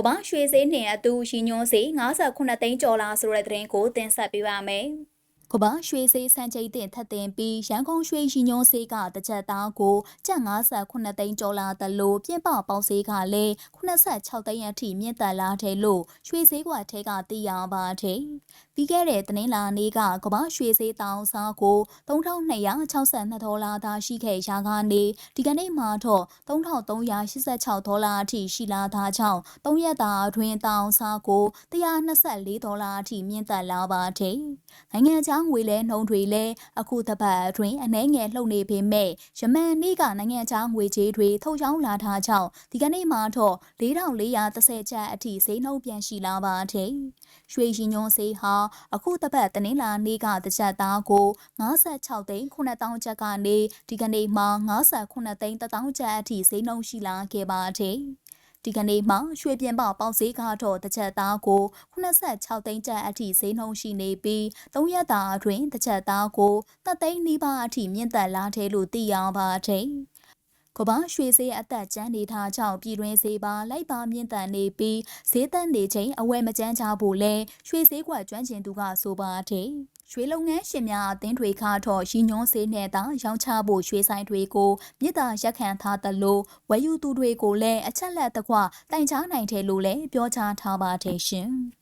ကမ္ဘာရွှေဈေးနှင့်အတူရှိညွှန်းဈေး58သိန်းကျော်လာဆိုတဲ့သတင်းကိုတင်ဆက်ပေးပါမယ်။ ကမ္ဘာရွှေဈေးစံချိန်တင်ထပ်တင်ပြီးရန်ကုန်ရွှေရှိညွှန်းဈေးကတစ်ချက်သားကိုကျပ်58သိန်းကျော်လာသလိုပြင်းပပေါက်ဈေးကလည်း86သိန်းအထိမြင့်တက်လာတယ်လို့ရွှေဈေးကွက်ထဲကသိရပါတယ်။ပြီးခဲ့တဲ့တင်းလာနေ့ကကမ္ဘာရွှေဈေးတောင်စားကို3262ဒေါ်လာသာရှိခဲ့ရာကနေဒီကနေ့မှာတော့3386ဒေါ်လာအထိရှိလာတာကြောင့်၃ရက်တာအတွင်းတောင်စားကို124ဒေါ်လာအထိမြင့်တက်လာပါတယ်။နိုင်ငံခြားငွေလဲနှုန်းတွေလည်းအခုတစ်ပတ်အတွင်းအနှဲငယ်လှုပ်နေပေမဲ့ယမန်နေ့ကနိုင်ငံခြားငွေကြေးတွေထုတ်ရောင်းလာတာကြောင့်ဒီကနေ့မှာတော့4430ကျပ်အထိဈေးနှုန်းပြန်ရှိလာပါတယ်။ရွှေရှင်ညွန်ဈေးဟာအခုတစ်ပတ်တနင်္လာနေ့ကတစ်ချက်သားကို56သိန်း9000ကျပ်ကနေဒီကနေ့မှာ58သိန်း1000ကျပ်အထိဈေးနှုန်းရှိလာခဲ့ပါတယ်။ ဒီကနေ့မှရွှေပြင်ပပေါက်ဈေးကတော့တစ်ချက်သားကို86သိန်းကျပ်အထိဈေးနှုန်းရှိနေပြီး၃ရက်တာအတွင်းတစ်ချက်သားကို3သိန်းနီးပါးအထိမြင့်တက်လာတယ်လို့သိရပါတယ်။ကမ္ဘာရွှေဈေးအသက်ကျန်းနေတာကြောင့်ပြည်တွင်းဈေးပါလိုက်ပါမြင့်တန်နေပြီးဈေးသက်နေချိန်အဝယ်မကျန်းကြဖို့လဲရွှေဈေးကွက်ကျွမ်းကျင်သူကဆိုပါတယ်။ ရွှေလုပ်ငန်းရှင်များအသင်းတွေကတော့ရည်ညွှန်းစေးနဲ့သာရောင်းချဖို့ရွှေဆိုင်တွေကိုမြစ်တာရက်ခံထားသလိုဝယ်ယူသူတွေကိုလည်းအချက်လက်တကွတိုင်ချနိုင်တယ်လို့လည်းပြောကြားထားပါတယ်ရှင်။